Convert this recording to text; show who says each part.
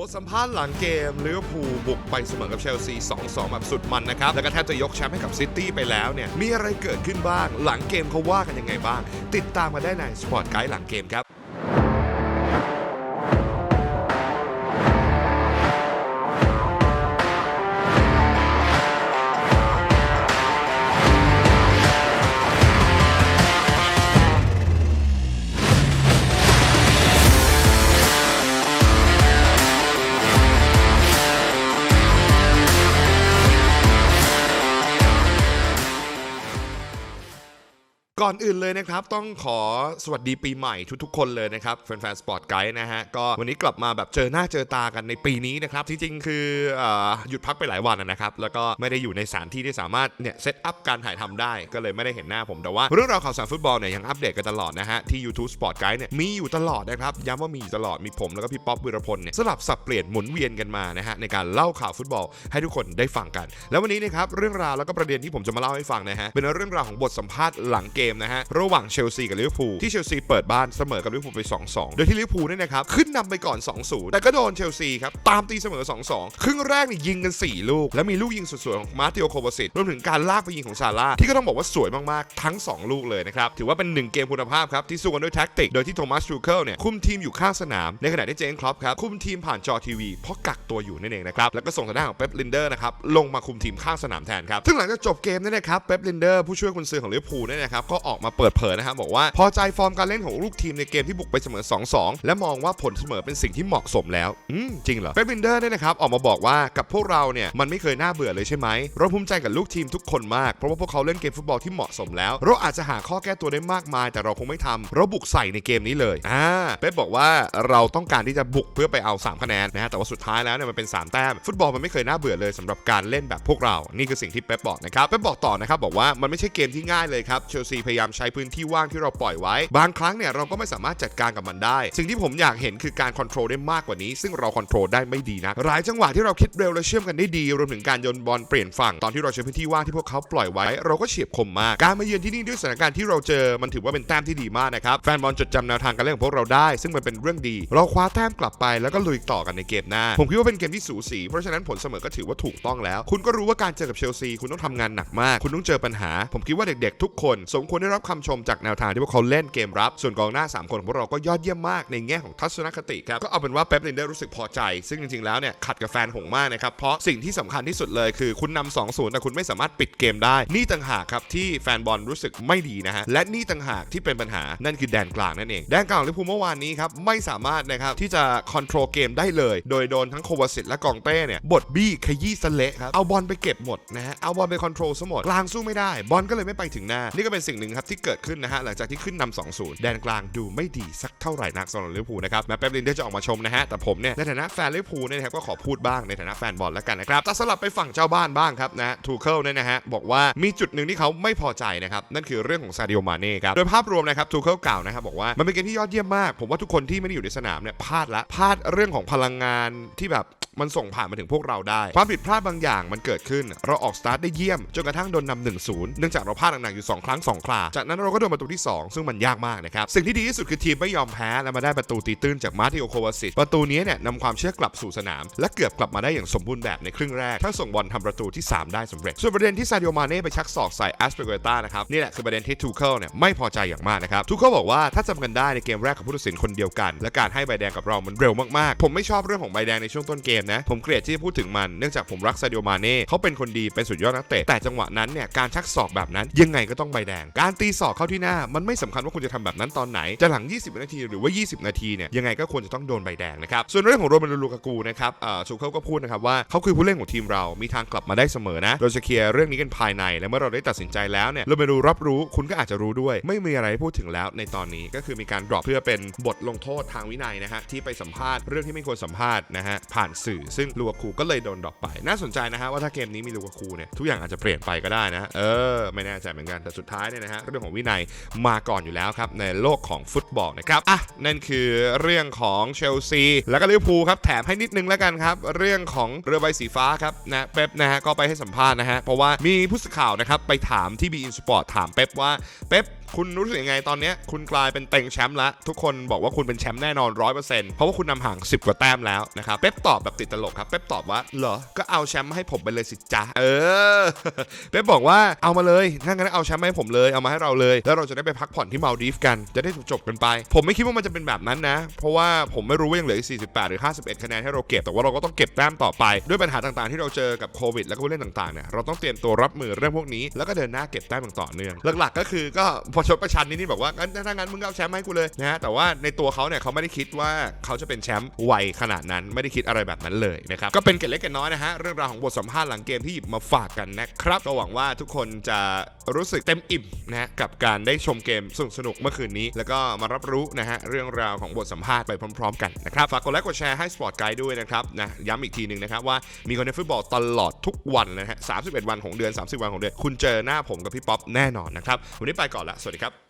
Speaker 1: บทสัมภาษณ์หลังเกมลิเวอร์พูลบุกไปเสมอกับเชลซี 2-2 แบบสุดมันนะครับ แล้วก็แทบจะยกแชมป์ให้กับซิตี้ไปแล้วเนี่ย มีอะไรเกิดขึ้นบ้าง หลังเกมเขาว่ากันยังไงบ้าง ติดตามมาได้ในสปอร์ตไกด์หลังเกมครับ ก่อนอื่นเลยนะครับ ต้องขอสวัสดีปีใหม่ทุกๆ คนเลยนะครับแฟนๆสปอร์ตไกด์นะฮะก็วันนี้กลับมาแบบเจอหน้าเจอตากันในปีนี้นะครับจริงๆคืออหยุดพักไปหลายวันนะครับ แล้วก็ไม่ได้อยู่ในสถานที่ที่สามารถเนี่ยเซตอัพการถ่ายทำได้ก็เลยไม่ได้เห็นหน้าผม แต่ว่าเรื่องราวข่าวสารฟุตบอลเนี่ยยังอัปเดตกันตลอดนะฮะที่ YouTube Sport Guide เนี่ยมีอยู่ตลอดนะครับย้ำว่ามีอยู่ตลอดมีผมแล้วก็พี่ป๊อปวิรพลเนี่ยสลับสับเปลี่ยนหมุนเวียนกันมานะฮะในการเล่าข่าวฟุตบอลให้ทุกคนได้ฟังกัน แล้ววันนี้นะครับเรื่องราวแล้วก็ประเด็นที่ผมจะมาเล่าให้ฟังนะฮะเป็นเรื่องราวของบทสัมภาษณ์หลังเกมนะฮะระหว่างเชลซีกับลิเวอร์พูลที่เชลซีเปิดบ้านเสมอกับลิเวอร์พูลไป 2-2 โดยที่ลิเวอร์พูลเนี่ยนะครับขึ้นนำไปก่อน 2-0 แต่ก็โดนเชลซีครับตามตีเสมอ 2-2 ครึ่งแรกนี่ยิงกัน 4 ลูก และมีลูกยิงสวยๆของมาร์ติโอโควาซิตรวมถึงการลากไปยิงของซาร่าที่ก็ต้องบอกว่าสวยมากๆ ทั้ง 2 ลูกเลยนะครับถือว่าเป็น 1 เกมคุณภาพครับที่สู้กันด้วยแท็กติกโดยที่โทมัสชูเคิลเนี่ยคุมทีมอยู่ข้างสนามในขณะที่เจนครอปครับคุมทีมผ่านจอทีวีเพราะกักตัวอยู่นั่นเองนะครับแล้วก็ส่งทางด้านของเป๊ปลินเดอร์นะครับลงมาคุมทีมข้างสนามแทนครับซึ่งหลังจากจบเกมเนี่ยนะครับเป๊ปลินเดอร์ผู้ช่วยกุนซือของลิเวอร์พูลเนี่ยนะครับกออกมาเปิดเผยนะครับบอกว่าพอใจฟอร์มการเล่นของลูกทีมในเกมที่บุกไปเสมอ 2-2 และมองว่าผลเสมอเป็นสิ่งที่เหมาะสมแล้ว อืมจริงเหรอเป๊ปลินเดอร์เนี่ยนะครับออกมาบอกว่ากับพวกเราเนี่ยมันไม่เคยน่าเบื่อเลยใช่ไหมเราภูมิใจกับลูกทีมทุกคนมากเพราะว่าพวกเขาเล่นเกมฟุตบอลที่เหมาะสมแล้ว เราอาจจะหาข้อแก้ตัวได้มากมาย แต่เราคงไม่ทำเราบุกใส่ในเกมนี้เลยอ่าเป๊ปบอกว่าเราต้องการที่จะบุกเพื่อไปเอา 3 คะแนนนะฮะแต่ว่าสุดท้ายแล้วเนี่ยมันเป็น 3 แต้ม ฟุตบอลมันไม่เคยน่าเบื่อเลยสำหรับการเล่นแบบพวกเรา นี่คือสิ่งที่เป๊ปบอกนะครับเป๊ปบอกต่อนะครับบอกว่ามันไม่ใช่เกมที่ง่ายเลยครับเชลซีพยายามใช้พื้นที่ว่างที่เราปล่อยไว้ บางครั้งเนี่ยเราก็ไม่สามารถจัดการกับมันได้ สิ่งที่ผมอยากเห็นคือการคอนโทรลได้มากกว่านี้ ซึ่งเราคอนโทรลได้ไม่ดีนะหลายจังหวะที่เราคิดเร็วและเชื่อมกันได้ดี รวมถึงการโยนบอลเปลี่ยนฝั่งตอนที่เราใช้พื้นที่ว่างที่พวกเขาปล่อยไว้ เราก็เฉียบคมมากการมาเยือนที่นี่ด้วยสถานการณ์ที่เราเจอมันถือว่าเป็นแต้มที่ดีมากนะครับแฟนบอลจดจำแนวทางการเล่นของพวกเราได้ ซึ่งมันเป็นเรื่องดี เราคว้าแต้มกลับไปแล้วก็ลุยต่อกันในเกมหน้า ผมคิดว่าเป็นเกมที่สูสี เพราะฉะนั้นผลเสมอก็ถือว่าถูกต้องแล้ว คุณก็รู้ว่าการเจอกับเชลซี คุณต้องทำงานหนักมาก คุณต้องเจอปัญหา ผมคิดว่าเด็กๆทุกคนสมควรได้รับคำชมจากแนวทางที่พวกเขาเล่นเกมรับ ส่วนกองหน้า 3 คนของพวกเราก็ยอดเยี่ยมมากในแง่ของทัศนคติครับ ก็เอาเป็นว่าเป๊ปลินเดอร์รู้สึกพอใจ ซึ่งจริงๆแล้วเนี่ยขัดกับแฟนหงมากนะครับ เพราะสิ่งที่สำคัญที่สุดเลยคือคุณนำ2-0แต่คุณไม่สามารถปิดเกมได้ นี่ต่างหากครับที่แฟนบอลรู้สึกไม่ดีนะฮะ และนี่ต่างหากที่เป็นปัญหา นั่นคือแดนกลางนั่นเอง แดนกลางลิเวอร์พูลเมื่อวานนี้ครับไม่สามารถนะครับที่จะคอนโทรลเกมได้เลย โดยโดนทั้งโควาสิตและกองเต้เนี่ยบดบี้ขยี้สเละครับเอาบอลไปเก็บหมดนะฮะเอาบอลไปคอนโทรลซะหมดกลางสู้ไม่ได้บอลก็เลยไม่ไปถึงหน้านี่ก็เป็นสิ่งนึ่งครับที่เกิดขึ้นนะฮะหลังจากที่ขึ้นนำ2-0แดนกลางดูไม่ดีสักเท่าไหร่นักสำหรับลิเวอร์พูลนะครับแม้เป๊ปลินเดอร์จะออกมาชมนะฮะแต่ผมเนี่ยในฐานะแฟนลิเวอร์พูลเนี่ยนะครับก็ขอพูดบ้างในฐานะแฟนบอลแล้วกันนะครับแต่สลับไปฝั่งเจ้าบ้านบ้างครับนะทูเคิลเนี่ยนะฮะบอกว่ามีจุดหนึ่งที่เขาไม่พอใจนะครับนั่นคือเรื่องของซาดิโอมาเน่ครับโดยภาพรวมนะครับทูเคิลกล่าวนะครับบอกว่ามันเป็นเกมที่ยอดเยี่ยมมาก ผมว่าทุกคนที่ไม่ได้อยู่ในสนามเนี่ยพลาดละพลาดเรื่องของพลังงานที่แบบ มันส่งผ่านมาถึงพวกเราได้ ความผิดพลาดบางอย่างมันเกิดขึ้น เราออกสตาร์ทได้เยี่ยม จนกระทั่งโดนนำหนึ่งศูนย์เนื่องจากเราพลาดหนักๆอยู่ 2 ครั้ง 2 คราจากนั้นเราก็โดนประตูที่ 2 ซึ่งมันยากมากนะครับ สิ่งที่ดีที่สุดคือทีมไม่ยอมแพ้และมาได้ประตูตีตื้นจากมาร์ติโอโควาซิตประตูนี้เนี่ยนำความเชื่อกลับสู่สนาม และเกือบกลับมาได้อย่างสมบูรณ์แบบในครึ่งแรกถ้าส่งบอลทำประตูที่ 3 ได้สำเร็จ ส่วนประเด็นที่ซาดิโอมาเน่ไปชักศอกใส่แอสเปเกต้านะครับนี่แหละคือประเด็นที่ทูเคิลเนี่ยไม่พอใจอย่างมากนะครับทูเคิลบอกว่าถ้าจำกันได้ในเกมแรกกับผู้ตัดสินคนเดียวกัน และการให้ใบแดงกับเรามันเร็วมากๆผมไม่ชอบเรื่องของใบแดงในช่วงต้นเกมนะ ผมเกลียดที่พูดถึงมัน เนื่องจากผมรักซาดิโอมาเน่เขาเป็นคนดี เป็นสุดยอดนักเตะ แต่จังหวะนั้นเนี่ย การชักศอกแบบนั้น ยังไงก็ต้องใบแดง การตีศอกเข้าที่หน้า มันไม่สำคัญว่าคุณจะทำแบบนั้นตอนไหน จะหลัง 20 นาที หรือว่า 20 นาทีเนี่ย ยังไงก็ควรจะต้องโดนใบแดงนะครับ ส่วนเรื่องของโรเมลูลูกากูนะครับเอ่อชูเคิลก็พูดนะครับว่าเขาคือผู้เล่นของทีมเรา มีทางกลับมาได้เสมอนะ เราจะเคลียร์เรื่องนี้กันภายใน และเมื่อเราได้ตัดสินใจแล้วเนี่ย โรเมลูรับรู้ คุณก็อาจจะรู้ด้วย ไม่มีอะไรพูดถึงแล้วในตอนนี้ ก็คือมีการดรอปเพื่อเป็นบทลงโทษทางวินัยนะฮะที่ไปสัมภาษณ์เรื่องที่ไม่ควรสัมภาษณ์นะฮะผ่านสืสื่อ ซึ่งลูกาคูก็เลยโดนดรอปไป น่าสนใจนะฮะว่าถ้าเกมนี้มีลูกาคูเนี่ยทุกอย่างอาจจะเปลี่ยนไปก็ได้นะ เออ ไม่แน่ใจเหมือนกัน แต่สุดท้ายเนี่ยนะฮะเรื่องของวินัยมาก่อนอยู่แล้วครับในโลกของฟุตบอลนะครับ อะ นั่นคือเรื่องของเชลซี แล้วก็ลิเวอร์พูลครับแถมให้นิดนึงแล้วกันครับ เรื่องของเรือใบสีฟ้าครับนะเป๊ปนะฮะก็ไปให้สัมภาษณ์นะฮะเพราะว่ามีผู้สื่อข่าวนะครับไปถามที่บีอินสปอร์ตถามเป๊ปว่าเป๊ปคุณรู้สึกยังไงตอนเนี้ยคุณกลายเป็นเต็งแชมป์แล้วทุกคนบอกว่าคุณเป็นแชมป์แน่นอน100%เพราะว่าคุณนำห่าง 10 กว่าแต้มแล้วนะครับเป๊ปตอบแบบติดตลกครับเป๊ปตอบว่าเหรอก็เอาแชมป์ให้ผมไปเลยสิจ๊ะเออเป๊ปบอกว่าเอามาเลยถ้างั้นเอาแชมป์ให้ผมเลยเอามาให้เราเลย แล้วเราจะได้ไปพักผ่อนที่มาลดีฟกันจะได้จบกันไป ผมไม่คิดว่ามันจะเป็นแบบนั้นนะ เพราะว่าผมไม่รู้ว่ายังเหลืออีก48 หรือ 51 คะแนนให้เราเก็บแต่ว่าเราก็ต้องเก็บแต้มต่อไปด้วยปัญหาต่างๆ ที่เราเจอกับโควิด แล้วก็ผู้เล่นต่างๆเนี่ยเราต้องเตรียมตัวรับมือเรื่องพวกนี้ แล้วก็เดินหน้าเก็บแต้มต่อเนื่องหลักๆ ก็คือก็พอชดประชันนิดๆบอกว่างั้นถ้างั้นมึงเอาแชมป์ให้กูเลยนะฮะแต่ว่าในตัวเขาเนี่ยเขาไม่ได้คิดว่าเขาจะเป็นแชมป์ไวขนาดนั้นไม่ได้คิดอะไรแบบนั้นเลยนะครับก็เป็นเกร็ดเล็กเกร็ดน้อยนะฮะเรื่องราวของบทสัมภาษณ์หลังเกมที่หยิบมาฝากกันนะครับก็หวังว่าทุกคนจะรู้สึกเต็มอิ่มนะฮะกับการได้ชมเกมสนุกๆเมื่อคืนนี้ แล้วก็มารับรู้นะฮะเรื่องราวของบทสัมภาษณ์ไปพร้อมๆ กันนะครับฝากกดไลค์กดแชร์ให้สปอร์ตไกด์ด้วยนะครับนะย้ำอีกทีหนึ่งนะครับว่ามีคนในฟุตบอลตลอดทุกวันนะฮะ31 วันของเดือน 30 วันของเดือน คุณเจอหน้าผมกับพี่ป๊อปแน่นอนนะครับวันนี้ไปก่อนละสวัสดีครับ